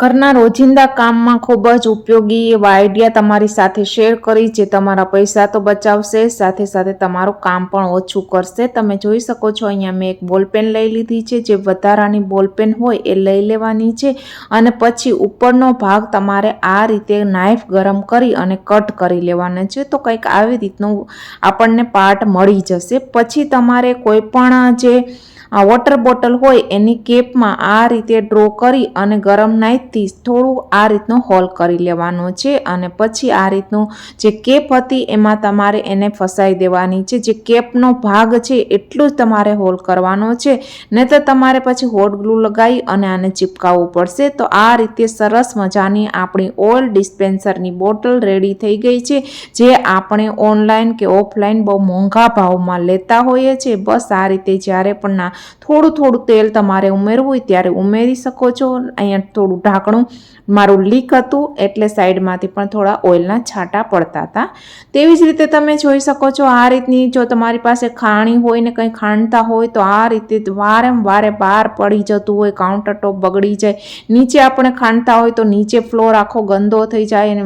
ઘરના રોજિંદા કામમાં ખૂબ જ ઉપયોગી એવા આઈડિયા તમારી સાથે શેર કરી, જે તમારા પૈસા તો બચાવશે, સાથે સાથે તમારું કામ પણ ઓછું કરશે. તમે જોઈ શકો છો, અહીંયા મેં એક બોલપેન લઈ લીધી છે, જે વધારાની બોલપેન હોય એ લઈ લેવાની છે અને પછી ઉપરનો ભાગ તમારે આ રીતે નાઇફ ગરમ કરી અને કટ કરી લેવાનો છે. તો કંઈક આવી રીતનું આપણને પાર્ટ મળી જશે. પછી તમારે કોઈ પણ જે આ વોટર બોટલ હોય એની કેપમાં આ રીતે ડ્રો કરી અને ગરમ નાઈટથી થોડું આ રીતનો હોલ કરી લેવાનો છે અને પછી આ રીતનું જે કેપ હતી એમાં તમારે એને ફસાઈ દેવાની છે. જે કેપનો ભાગ છે એટલું જ તમારે હોલ કરવાનો છે. નહીં તો તમારે પછી હોટ ગ્લુ લગાવી અને આને ચિપકાવવું પડશે. તો આ રીતે સરસ મજાની આપણી ઓઇલ ડિસ્પેન્સરની બોટલ રેડી થઈ ગઈ છે. જે આપણે ઓનલાઈન કે ઓફલાઈન બહુ મોંઘા ભાવમાં લેતા હોઈએ છીએ. બસ આ રીતે જ્યારે પણ થોડું થોડું તેલ તમારે ઉમેરવું હોય ત્યારે ઉમેરી શકો છો. અહીંયા થોડું ઢાંકણું મારું લીક હતું, એટલે સાઈડમાંથી પણ થોડા ઓઇલના છાંટા પડતા હતા. તેવી જ રીતે તમે જોઈ શકો છો, આ રીતની જો તમારી પાસે ખાણી હોય ને કંઈ ખાંડતા હોય, તો આ રીતે વારંવારે બહાર પડી જતું હોય, કાઉન્ટર ટોપ બગડી જાય, નીચે આપણે ખાંડતા હોય તો નીચે ફ્લોર આખો ગંદો થઈ જાય અને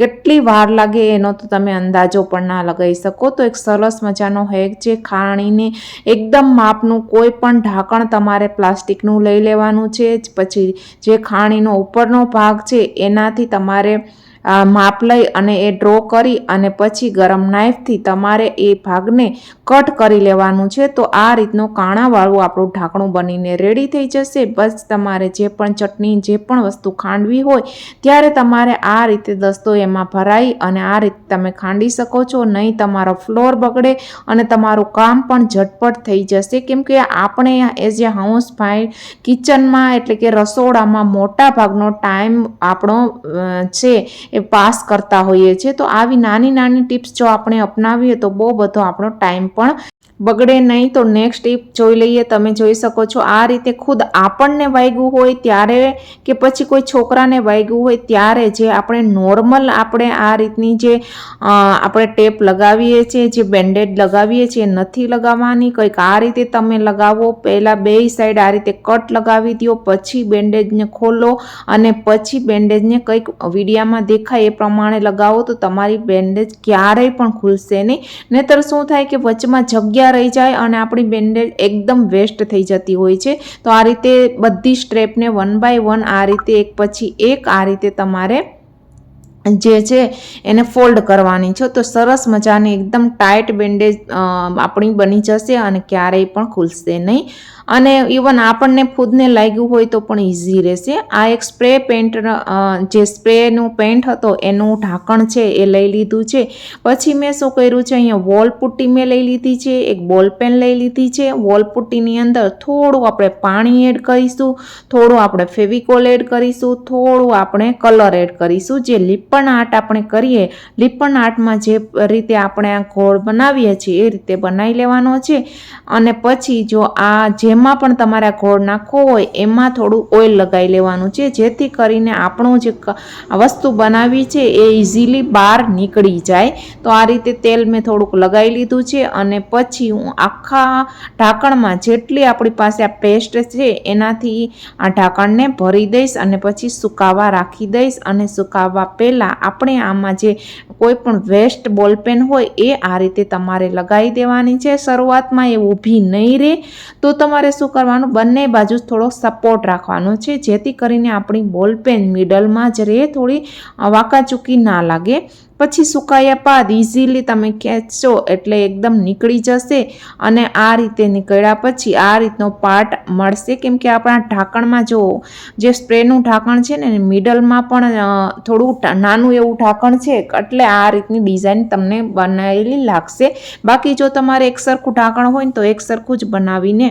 કેટલી વાર લાગે એનો તો તમે અંદાજો પણ ના લગાવી શકો. તો એક સરસ મજાનો હેક છે ખાણીને એકદમ માપનું કોઈ પણ ઢાંકણ તમારે પ્લાસ્ટિકનું લઈ લેવાનું છે. પછી જે ખાણીનો ઉપરનો ભાગ છે, એનાથી તમારે માપ લઈ અને એ ડ્રો કરી અને પછી ગરમ નાઇફથી તમારે એ ભાગને કટ કરી લેવાનું છે. તો આ રીતનું કાણાવાળું આપણું ઢાંકણું બનીને રેડી થઈ જશે. બસ તમારે જે પણ ચટણી, જે પણ વસ્તુ ખાંડવી હોય, ત્યારે તમારે આ રીતે દસ્તો એમાં ભરાઈ અને આ રીતે તમે ખાંડી શકો છો. નહીં તમારો ફ્લોર બગડે અને તમારું કામ પણ ઝટપટ થઈ જશે. કેમ કે આપણે એઝ એ હાઉસ ભાઈ કિચનમાં એટલે કે રસોડામાં મોટા ભાગનો ટાઈમ આપણો છે. એ પાસ કરતા હોઈએ છીએ. તો આવી નાની નાની ટિપ્સ જો આપણે અપનાવીએ તો બહુ બધો આપણો ટાઈમ પણ બગડે નહીં તો નેક્સ્ટ ટીપ જોઈ લઈએ. તમે જોઈ શકો છો આ રીતે ખુદ આપણને વાગ્યું હોય ત્યારે કે પછી કોઈ છોકરાને વાગ્યું હોય ત્યારે જે આપણે નોર્મલ આપણે આ રીતની જે આપણે ટેપ લગાવીએ છીએ, જે બેન્ડેડ લગાવીએ છીએ નથી લગાવવાની. કંઈક આ રીતે તમે લગાવો. પહેલાં બે સાઈડ આ રીતે કટ લગાવી દો, પછી બેન્ડેજને ખોલો અને પછી બેન્ડેજને કંઈક વિડીયામાં દેખાય એ પ્રમાણે લગાવો તો તમારી બેન્ડેજ ક્યારેય પણ ખુલશે નહીં. નહીતર શું થાય કે વચમાં જગ્યા રહી જાય અને આપણી બેન્ડેજ એકદમ વેસ્ટ થઈ જતી હોય છે. તો આ રીતે બધી સ્ટ્રેપને વન બાય વન આ રીતે એક પછી એક આ રીતે તમારે જે છે એને ફોલ્ડ કરવાની છે. તો સરસ મજાની એકદમ ટાઈટ બેન્ડેજ આપણી બની જશે અને ક્યારેય પણ ખુલશે નહીં. અને ઇવન આપણને ખુદને લાગ્યું હોય તો પણ ઇઝી રહેશે. આ એક સ્પ્રે પેન્ટ જે સ્પ્રેનું પેન્ટ હતો એનું ઢાંકણ છે એ લઈ લીધું છે. પછી મેં શું કર્યું છે, અહીંયા વોલ પુટ્ટી મેં લઈ લીધી છે, એક બોલ પેન લઈ લીધી છે. વોલ પુટ્ટીની અંદર થોડું આપણે પાણી એડ કરીશું, થોડું આપણે ફેવિકોલ એડ કરીશું, થોડું આપણે કલર એડ કરીશું, જે લીપણ આર્ટ આપણે કરીએ લીપણ આર્ટમાં જે રીતે આપણે આ ઘોળ બનાવીએ છીએ એ રીતે બનાવી લેવાનો છે. અને પછી જો આ જેમાં પણ તમારે આ ઘોળ નાખવો હોય, એમાં થોડું ઓઇલ લગાવી લેવાનું છે. જેથી કરીને આપણું જે વસ્તુ બનાવી છે એ ઇઝીલી બહાર નીકળી જાય. તો આ રીતે તેલ મેં થોડુંક લગાવી લીધું છે અને પછી હું આખા ઢાંકણમાં જેટલી આપણી પાસે આ પેસ્ટ છે એનાથી આ ઢાંકણને ભરી દઈશ અને પછી સુકાવા રાખી દઈશ અને સુકાવા પહેલાં આપણે આમાં જે કોઈ પણ વેસ્ટ બોલપેન હોય એ આ રીતે તમારે લગાવી દેવાની છે. શરૂઆતમાં એ ઊભી નહીં રહે તો તમારે શું કરવાનું? બંને બાજુ થોડો સપોર્ટ રાખવાનો છે, જેથી કરીને આપણી બોલપેન મિડલમાં જ રહે, થોડી વાંકાચૂકી ના લાગે. પછી સુકાયા પાદ ઇઝીલી તમે ખેંચશો એટલે એકદમ નીકળી જશે અને આ રીતે નીકળ્યા પછી આ રીતનો પાર્ટ મળશે. કેમ કે આપણા ઢાંકણમાં જો જે સ્પ્રેનું ઢાંકણ છે ને મિડલમાં પણ થોડું નાનું એવું ઢાંકણ છે, એટલે આ રીતની ડિઝાઇન તમને બનાવેલી લાગશે. બાકી જો તમારે એક સરખું ઢાંકણ હોય ને તો એક સરખું જ બનાવીને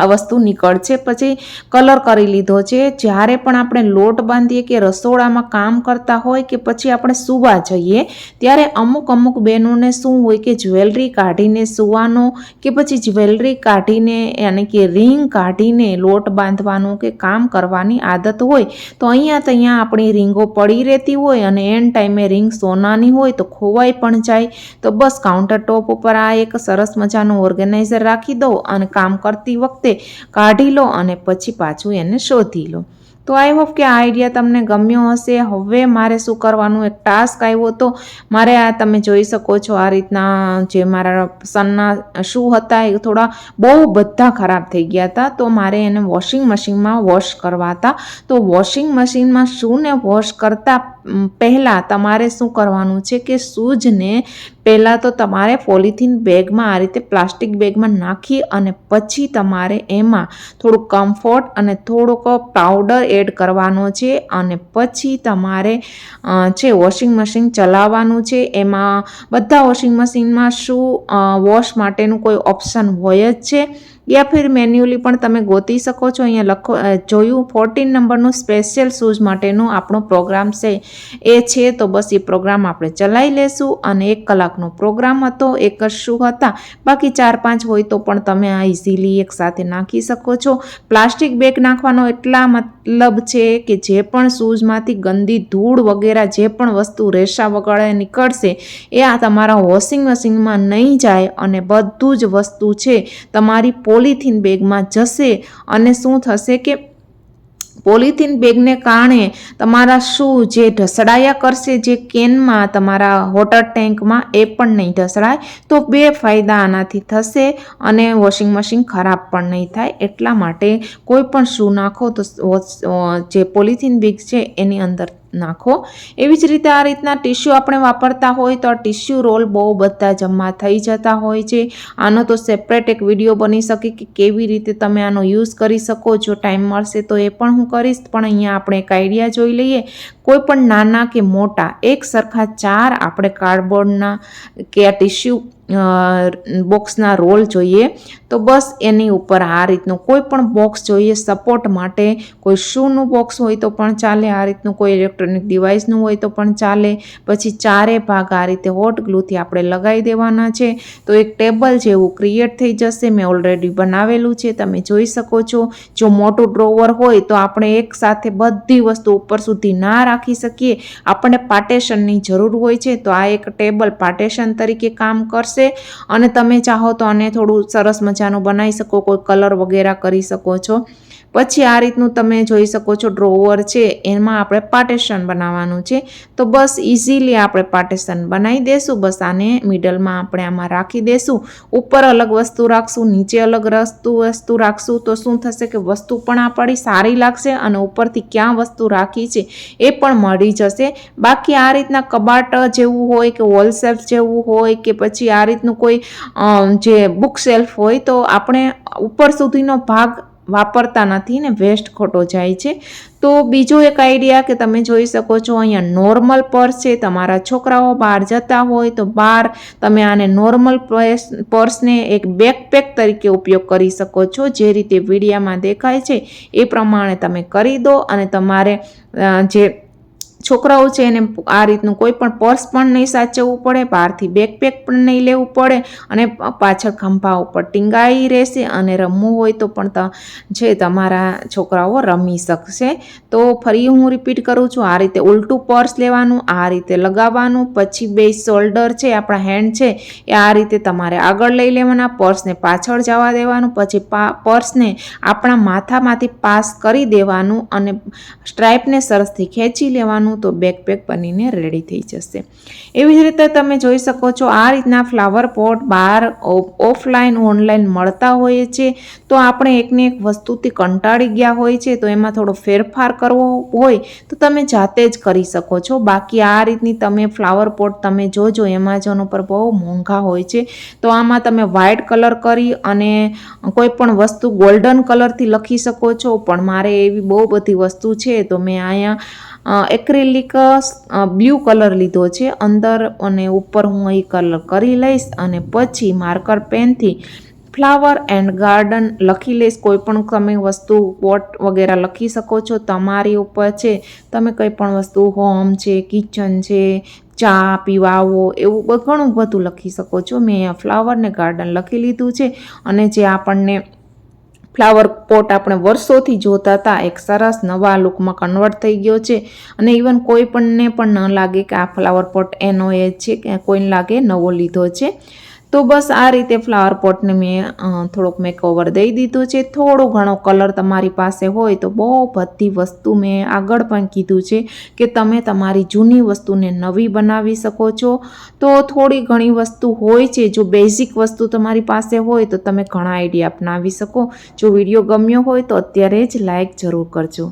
આ વસ્તુ નીકળશે પછી કલર કરી લીધો છે. જ્યારે પણ આપણે લોટ બાંધીએ કે રસોડામાં કામ કરતા હોય કે પછી આપણે સૂવા જઈએ, ત્યારે અમુક અમુક બહેનોને શું હોય કે જ્વેલરી કાઢીને સૂવાનો કે પછી જ્વેલરી કાઢીને યાની કે રિંગ કાઢીને લોટ બાંધવાનું કે કામ કરવાની આદત હોય, તો અહીંયા ત્યાં આપણી રિંગો પડી રહેતી હોય અને એન ટાઈમે રિંગ સોનાની હોય તો ખોવાઈ પણ જાય. તો બસ કાઉન્ટર ટોપ ઉપર આ એક સરસ મજાનું ઓર્ગેનાઇઝર રાખી દો અને કામ કરતી વખતે કાઢી લો અને પછી પાછું એને શોધી લો. તો આઈ હોપ કે આ આઈડિયા તમને ગમ્યો હશે. હવે મારે શું કરવાનું? એક ટાસ્ક આવ્યો હતો મારે આ તમે જોઈ શકો છો આ રીતના જે મારા સનના શૂ હતા એ થોડા બહુ બધા ખરાબ થઈ ગયા હતા. તો મારે એને વોશિંગ મશીનમાં વોશ કરવા હતા. તો વોશિંગ મશીનમાં શૂને વોશ કરતાં પહેલાં તમારે શું કરવાનું છે કે શૂઝને પહેલાં તો તમારે પોલિથીન બેગમાં આ રીતે પ્લાસ્ટિક બેગમાં નાખી અને પછી તમારે એમાં થોડું કમ્ફર્ટ અને થોડોક પાવડર એડ કરવાનો છે અને પછી તમારે છે વોશિંગ મશીન ચલાવવાનું છે. એમાં બધા વોશિંગ મશીનમાં શું વોશ માટેનું કોઈ ઓપ્શન હોય જ છે. યા ફિર મેન્યુઅલી પણ તમે ગોતી શકો છો. અહીંયા લખો જોયું ફોર્ટીન નંબરનું સ્પેશિયલ શૂઝ માટેનો આપણો પ્રોગ્રામ છે. એ છે તો બસ એ પ્રોગ્રામ આપણે ચલાવી લેશું અને એક કલાકનો પ્રોગ્રામ હતો, એક જ શૂ હતા. બાકી ચાર પાંચ હોય તો પણ તમે આ ઇઝીલી એક સાથે નાખી શકો છો. પ્લાસ્ટિક બેગ નાખવાનો એટલા મતલબ છે કે જે પણ શૂઝમાંથી ગંદી ધૂળ વગેરે, જે પણ વસ્તુ રેશા વગેરે નીકળશે, એ આ તમારા વોશિંગ મશીનમાં નહીં જાય અને બધું જ વસ્તુ છે. તમારી પોલિથીન બેગમાં જશે અને શું થશે કે પોલિથીન બેગને કારણે તમારા શું જે ઢસડાયા કરશે જે કેનમાં તમારા વોટર ટેન્કમાં એ પણ નહીં ઢસડાય, તો બે ફાયદા આનાથી થશે અને વોશિંગ મશીન ખરાબ પણ નહીં થાય. એટલા માટે કોઈ પણ શૂ નાખો તો જે પોલિથીન બેગ છે એની અંદર નાખો. એવી જ રીતે આ રીતના ટીશ્યુ આપણે વાપરતા હોય તો ટીશ્યુ રોલ બહુ બધા જમા થઈ જતા હોય છે. આનો તો સેપરેટ એક વીડિયો બની શકે કે કેવી રીતે તમે આનો યુઝ કરી શકો. જો ટાઈમ મળશે તો એ પણ હું કરીશ. પણ અહીંયા આપણે એક આઈડિયા જોઈ લઈએ. કોઈ પણ નાના કે મોટા, એક સરખા ચાર આપણે કાર્ડબોર્ડના કે આ ટીશ્યુ બોક્સના રોલ જોઈએ, તો બસ એની ઉપર આ રીતનું કોઈ પણ બોક્સ જોઈએ સપોર્ટ માટે, કોઈ શૂનું બોક્સ હોય તો પણ ચાલે, આ રીતનું કોઈ ઇલેક્ટ્રોનિક ડિવાઇસનું હોય તો પણ ચાલે, પછી ચારે ભાગ આ રીતે હોટ ગ્લુથી આપણે લગાવી દેવાના છે, તો એક ટેબલ જેવું ક્રિએટ થઈ જશે, મેં ઓલરેડી બનાવેલું છે, તમે જોઈ શકો છો, જો મોટું ડ્રોવર હોય તો આપણે એક સાથે બધી વસ્તુ ઉપર સુધી ના રાખી શકીએ, આપણને પાર્ટેશનની જરૂર હોય છે, તો આ એક ટેબલ પાર્ટેશન તરીકે કામ કરશે અને તમે ચાહો તો આને થોડું સરસ મજાનું બનાવી શકો, કોઈ કલર વગેરે કરી શકો છો. પછી આ રીતનું તમે જોઈ શકો છો ડ્રોવર છે, એમાં આપણે પાર્ટેશન બનાવવાનું છે. તો બસ ઇઝીલી આપણે પાર્ટેશન બનાવી દેશું, બસ આને મિડલમાં આપણે આમાં રાખી દેશું. ઉપર અલગ વસ્તુ રાખશું, નીચે અલગ વસ્તુ વસ્તુ રાખશું, તો શું થશે કે વસ્તુ પણ આપણી સારી લાગશે અને ઉપરથી ક્યાં વસ્તુ રાખી છે એ પણ મળી જશે. બાકી આ રીતના કબાટ જેવું હોય કે વોલ જેવું હોય કે પછી આ રીતનું કોઈ જે બુક શેલ્ફ હોય તો આપણે ઉપર સુધીનો ભાગ વાપરતા નથી ને વેસ્ટ ખોટો જાય છે. તો બીજો એક આઈડિયા કે તમે જોઈ શકો છો, અહીંયા નોર્મલ પર્સ છે, તમારા છોકરાઓ બહાર જતા હોય તો બહાર તમે આને નોર્મલ પર્સને એક બેકપેક તરીકે ઉપયોગ કરી શકો છો, જે રીતે વિડીયામાં દેખાય છે, એ પ્રમાણે તમે કરી દો અને તમારે જે છોકરાઓ છે એને આ રીતનું કોઈ પણ પર્સ પણ નહીં સાચવવું પડે, બહારથી બેકપેક પણ નહીં લેવું પડે અને પાછળ ખંભા ઉપર ટીંગાઈ રહેશે અને રમવું હોય તો પણ છે તમારા છોકરાઓ રમી શકશે. તો ફરી હું રિપીટ કરું છું, આ રીતે ઉલટું પર્સ લેવાનું, આ રીતે લગાવવાનું, પછી બે શોલ્ડર છે, આપણા હેન્ડ છે, એ આ રીતે તમારે આગળ લઈ લેવાના, પર્સને પાછળ જવા દેવાનું, પછી પર્સને આપણા માથામાંથી પાસ કરી દેવાનું અને સ્ટ્રાઇપને સરસથી ખેંચી લેવાનું તો બેકપેક બનીને રેડી થઈ જશે. એવી જ રીતે તમે જોઈ શકો છો, આ રીતના ફ્લાવર પોટ બહાર ઓફલાઈન ઓનલાઈન મળતા હોય છે. તો આપણે એકને એક વસ્તુથી કંટાળી ગયા હોય છે, તો એમાં થોડો ફેરફાર કરવો હોય, તો તમે જાતે જ કરી શકો છો. બાકી આ રીતની તમે ફ્લાવર પોટ તમે જોજો, એમેઝોન ઉપર બહુ મોંઘા હોય છે. તો આમાં તમે વ્હાઇટ કલર કરી અને કોઈ પણ વસ્તુ ગોલ્ડન કલરથી લખી શકો છો. પણ મારે એવી બહુ બધી વસ્તુ છે, તો મેં અહીંયા એક્રિલિક બ્લુ કલર લીધો છે. અંદર અને ઉપર હું અહીં કલર કરી લઈશ અને પછી માર્કર પેનથી ફ્લાવર એન્ડ ગાર્ડન લખી લઈશ. કોઈ પણ તમે વસ્તુ પોટ વગેરે લખી શકો છો. તમારી ઉપર છે. તમે કંઈ પણ વસ્તુ હોમ છે, કિચન છે, ચા પીવાવો એવું બ- ઘણું બધું લખી શકો છો. મેં ફ્લાવર ને ગાર્ડન લખી લીધું છે અને જે આપણને ફ્લાવર પોટ આપણે વર્ષોથી જોતા હતા. એક સરસ નવા લુકમાં કન્વર્ટ થઈ ગયો છે. અને ઇવન કોઈ પણને પણ ન લાગે કે આ ફ્લાવર પોટ એનો એ છે કે કોઈને લાગે નવો લીધો છે. તો બસ આ રીતે ફ્લાવર પોટને મેં થોડોક મેં કવર દઈ દીધું છે. થોડો ઘણો કલર તમારી પાસે હોય તો બહુ બધી વસ્તુ મેં આગળ પણ કીધું છે કે તમે તમારી જૂની વસ્તુને નવી બનાવી શકો છો. તો થોડી ઘણી વસ્તુ હોય છે, જો બેઝિક વસ્તુ તમારી પાસે હોય તો તમે ઘણા આઈડિયા અપનાવી શકો. જો વીડિયો ગમ્યો હોય તો અત્યારે જ લાઈક જરૂર કરજો.